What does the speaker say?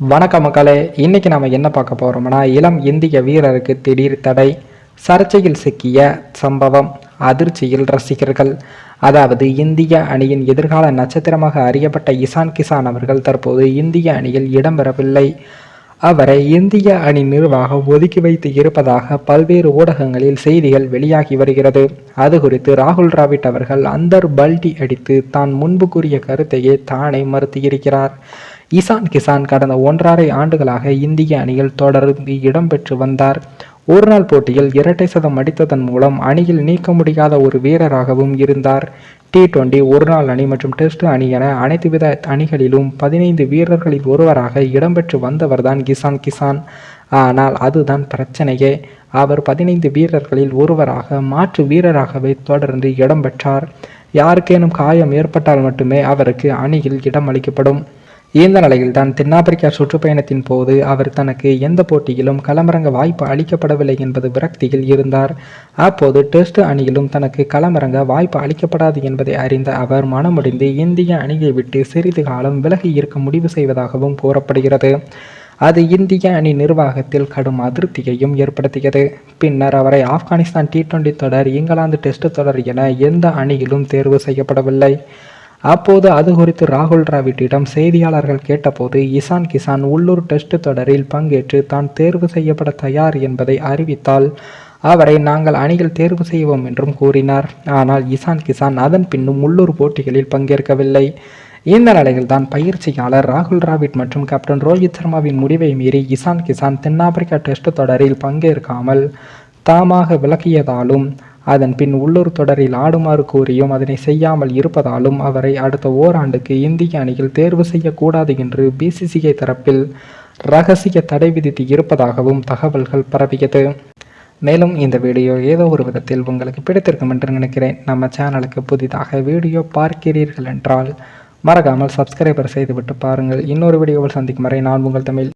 வணக்க மக்களே இன்னைக்கு நாம என்ன பார்க்க போறோம்னா இளம் இந்திய வீரருக்கு திடீர் தடை சர்ச்சையில் சிக்கிய சம்பவம் அதிர்ச்சியில் ரசிகர்கள் அதாவது இந்திய அணியின் எதிர்கால நட்சத்திரமாக அறியப்பட்ட இசான் கிசான் அவர்கள் தற்போது இந்திய அணியில் இடம்பெறவில்லை. அவரை இந்திய அணி நிர்வாகம் ஒதுக்கி வைத்து இருப்பதாக பல்வேறு ஊடகங்களில் செய்திகள் வெளியாகி வருகிறது. அது குறித்து ராகுல் டிராவிட் அவர்கள் அந்தர் பல்டி அடித்து தான் முன்பு கூறிய கருத்தையே தானே மறுத்தியிருக்கிறார். இசான் கிசான் கடந்த ஒன்றரை ஆண்டுகளாக இந்திய அணியில் தொடர்ந்து இடம்பெற்று வந்தார். ஒருநாள் போட்டியில் இரட்டை சதம் அடித்ததன் மூலம் அணியில் நீக்க முடியாத ஒரு வீரராகவும் இருந்தார். டி டுவெண்டி ஒருநாள் அணி மற்றும் டெஸ்ட் அணி என அனைத்து வித அணிகளிலும் பதினைந்து வீரர்களில் ஒருவராக இடம்பெற்று வந்தவர்தான் கிசான் கிசான். ஆனால் அதுதான் பிரச்சனையே. அவர் பதினைந்து வீரர்களில் ஒருவராக மாற்று வீரராகவே தொடர்ந்து இடம்பெற்றார். யாருக்கேனும் காயம் ஏற்பட்டால் மட்டுமே அவருக்கு அணியில் இடம் அளிக்கப்படும் இந்த நிலையில் தான் தென்னாப்பிரிக்கா சுற்றுப்பயணத்தின் போது அவர் தனக்கு எந்த போட்டியிலும் களமிறங்க வாய்ப்பு அளிக்கப்படவில்லை என்பது விரக்தியில் இருந்தார். அப்போது டெஸ்ட் அணியிலும் தனக்கு களமிறங்க வாய்ப்பு அளிக்கப்படாது என்பதை அறிந்த அவர் மனமுடிந்து இந்திய அணியை விட்டு சிறிது காலம் விலகி இருக்க முடிவு செய்வதாகவும் கூறப்படுகிறது. அது இந்திய அணி நிர்வாகத்தில் கடும் அதிருப்தியையும் ஏற்படுத்தியது. பின்னர் அவரை ஆப்கானிஸ்தான் டி டுவெண்டி தொடர் இங்கிலாந்து டெஸ்ட் தொடர் என எந்த அணியிலும் தேர்வு செய்யப்படவில்லை. அப்போது அது குறித்து ராகுல் டிராவிட்டிடம் செய்தியாளர்கள் கேட்டபோது இசான் கிசான் உள்ளூர் டெஸ்ட் தொடரில் பங்கேற்று தான் தேர்வு செய்யப்பட தயார் என்பதை அறிவித்தால் அவரை நாங்கள் அணியில் தேர்வு செய்வோம் என்றும் கூறினார். ஆனால் இசான் கிசான் அதன் பின்னும் உள்ளூர் போட்டிகளில் பங்கேற்கவில்லை. இந்த நிலையில் தான் பயிற்சியாளர் ராகுல் டிராவிட் மற்றும் கேப்டன் ரோஹித் சர்மாவின் முடிவை மீறி இசான் கிசான் தென்னாப்பிரிக்கா டெஸ்ட் தொடரில் பங்கேற்காமல் தாமாக விலகியதாலும் அதன் பின் உள்ளூர் தொடரில் ஆடுமாறு கூறியும் அதனை செய்யாமல் இருப்பதாலும் அவரை அடுத்த ஓராண்டுக்கு இந்திய அணியில் தேர்வு செய்யக்கூடாது என்று பிசிசிஐ தரப்பில் ரகசிய தடை விதித்து இருப்பதாகவும் தகவல்கள் பரவியது. மேலும் இந்த வீடியோ ஏதோ ஒரு விதத்தில் உங்களுக்கு பிடித்திருக்கும் என்று நினைக்கிறேன். நம்ம சேனலுக்கு புதிதாக வீடியோ பார்க்கிறீர்கள் என்றால் மறக்காமல் சப்ஸ்கிரைபர் செய்துவிட்டு பாருங்கள். இன்னொரு வீடியோவில் சந்திக்கும் வரை நான் உங்கள் தமிழ்